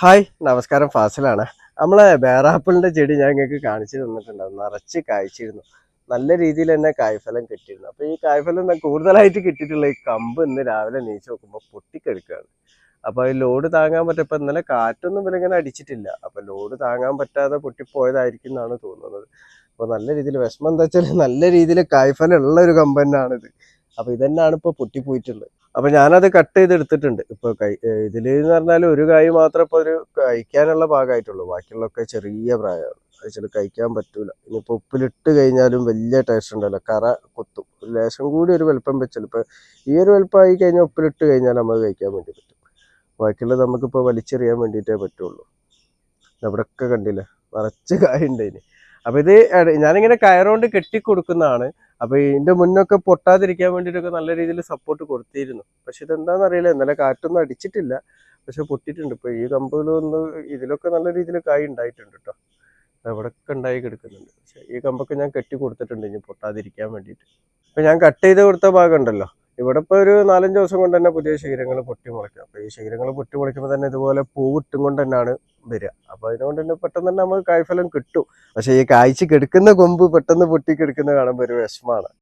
Hi നമസ്കാരം. ഫാസിലാണ്. നമ്മളെ ബേറാപ്പിളിന്റെ ചെടി ഞാൻ നിങ്ങൾക്ക് കാണിച്ചു തന്നിട്ടുണ്ടായിരുന്നു നിറച്ച് കായ്ച്ചിരുന്നു. നല്ല രീതിയിൽ തന്നെ കായ്ഫലം കിട്ടിയിരുന്നു. അപ്പോൾ ഈ കായ്ഫലം കൂടുതലായിട്ട് കിട്ടിയിട്ടുള്ള ഈ കമ്പ് ഇന്ന് രാവിലെ നീച്ച് നോക്കുമ്പോൾ പൊട്ടിക്കെടുക്കുകയാണ്. അപ്പോൾ ഈ ലോഡ് താങ്ങാൻ പറ്റും ഇപ്പൊ ഇന്നലെ കാറ്റൊന്നും ഇവിടെ ഇങ്ങനെ അടിച്ചിട്ടില്ല. അപ്പോൾ ലോഡ് താങ്ങാൻ പറ്റാതെ പൊട്ടിപ്പോയതായിരിക്കും എന്നാണ് തോന്നുന്നത്. അപ്പോൾ നല്ല രീതിയിൽ വിഷമം എന്താ വെച്ചാൽ നല്ല രീതിയിൽ കായ്ഫലം ഉള്ള ഒരു കമ്പ് തന്നെയാണിത്. അപ്പൊ ഇതന്നെയാണ് ഇപ്പോൾ പൊട്ടിപ്പോയിട്ടുള്ളത്. അപ്പൊ ഞാനത് കട്ട് ചെയ്തെടുത്തിട്ടുണ്ട്. ഇപ്പൊ കൈ ഇതിൽ എന്ന് പറഞ്ഞാൽ ഒരു കായ് മാത്രമേ ഇപ്പൊ ഒരു കഴിക്കാനുള്ള ഭാഗമായിട്ടുള്ളൂ. ബാക്കിയുള്ളതൊക്കെ ചെറിയ പ്രായമാണ്. അത് ചില കഴിക്കാൻ പറ്റൂല. ഇനിയിപ്പോ ഉപ്പിലിട്ട് കഴിഞ്ഞാലും വലിയ ടേസ്റ്റ് ഉണ്ടല്ലോ കറ കൊത്തും. ലേശം കൂടി ഒരു വലുപ്പം വെച്ചാൽ ഇപ്പൊ ഈ ഒരു വലുപ്പമായി കഴിഞ്ഞാൽ ഉപ്പിലിട്ട് കഴിഞ്ഞാൽ നമുക്ക് കഴിക്കാൻ വേണ്ടി പറ്റും. ബാക്കിയുള്ളത് നമുക്കിപ്പോൾ വലിച്ചെറിയാൻ വേണ്ടിയിട്ടേ പറ്റുള്ളൂ. ഇവിടെയൊക്കെ കണ്ടില്ലേ? നിറച്ച് കായുണ്ട് ഇതിന് അപ്പൊ ഇത് ഞാനിങ്ങനെ കയറുകൊണ്ട് കെട്ടിക്കൊടുക്കുന്നതാണ്. അപ്പൊ ഇതിന്റെ മുന്നൊക്കെ പൊട്ടാതിരിക്കാൻ വേണ്ടിയിട്ടൊക്കെ നല്ല രീതിയിൽ സപ്പോർട്ട് കൊടുത്തിരുന്നു. പക്ഷെ ഇതെന്താണെന്ന് അറിയില്ല. ഇന്നലെ കാറ്റൊന്നും അടിച്ചിട്ടില്ല. പക്ഷെ പൊട്ടിയിട്ടുണ്ട്. ഇപ്പൊ ഈ കമ്പിലൊന്ന് ഇതിലൊക്കെ നല്ല രീതിയിൽ കായ് ഉണ്ടായിട്ടുണ്ട് കേട്ടോ എവിടെയൊക്കെ ഉണ്ടായി കിടക്കുന്നുണ്ട്. പക്ഷെ ഈ കമ്പൊക്കെ ഞാൻ കെട്ടി കൊടുത്തിട്ടുണ്ട് ഇനി പൊട്ടാതിരിക്കാൻ വേണ്ടിയിട്ട്. അപ്പോൾ ഞാൻ കട്ട് ചെയ്ത് കൊടുത്ത ഭാഗം ഉണ്ടല്ലോ. ഇവിടെ ഇപ്പൊ ഒരു നാലഞ്ച് ദിവസം കൊണ്ട് തന്നെ പുതിയ ശീലങ്ങൾ പൊട്ടി മുളയ്ക്കും. അപ്പൊ ഈ ശീലങ്ങൾ പൊട്ടി മുളയ്ക്കുമ്പോൾ തന്നെ ഇതുപോലെ പൂവിട്ടും കൊണ്ട് തന്നെയാണ് വരിക അപ്പൊ അതുകൊണ്ട് തന്നെ പെട്ടെന്ന് തന്നെ നമുക്ക് കായ്ഫലം കിട്ടും. പക്ഷെ ഈ കായ്ച്ച് കിടക്കുന്ന കൊമ്പ് പെട്ടെന്ന് പൊട്ടി കിടക്കുന്ന കാണുമ്പോൾ ഒരു വിഷമാണ്.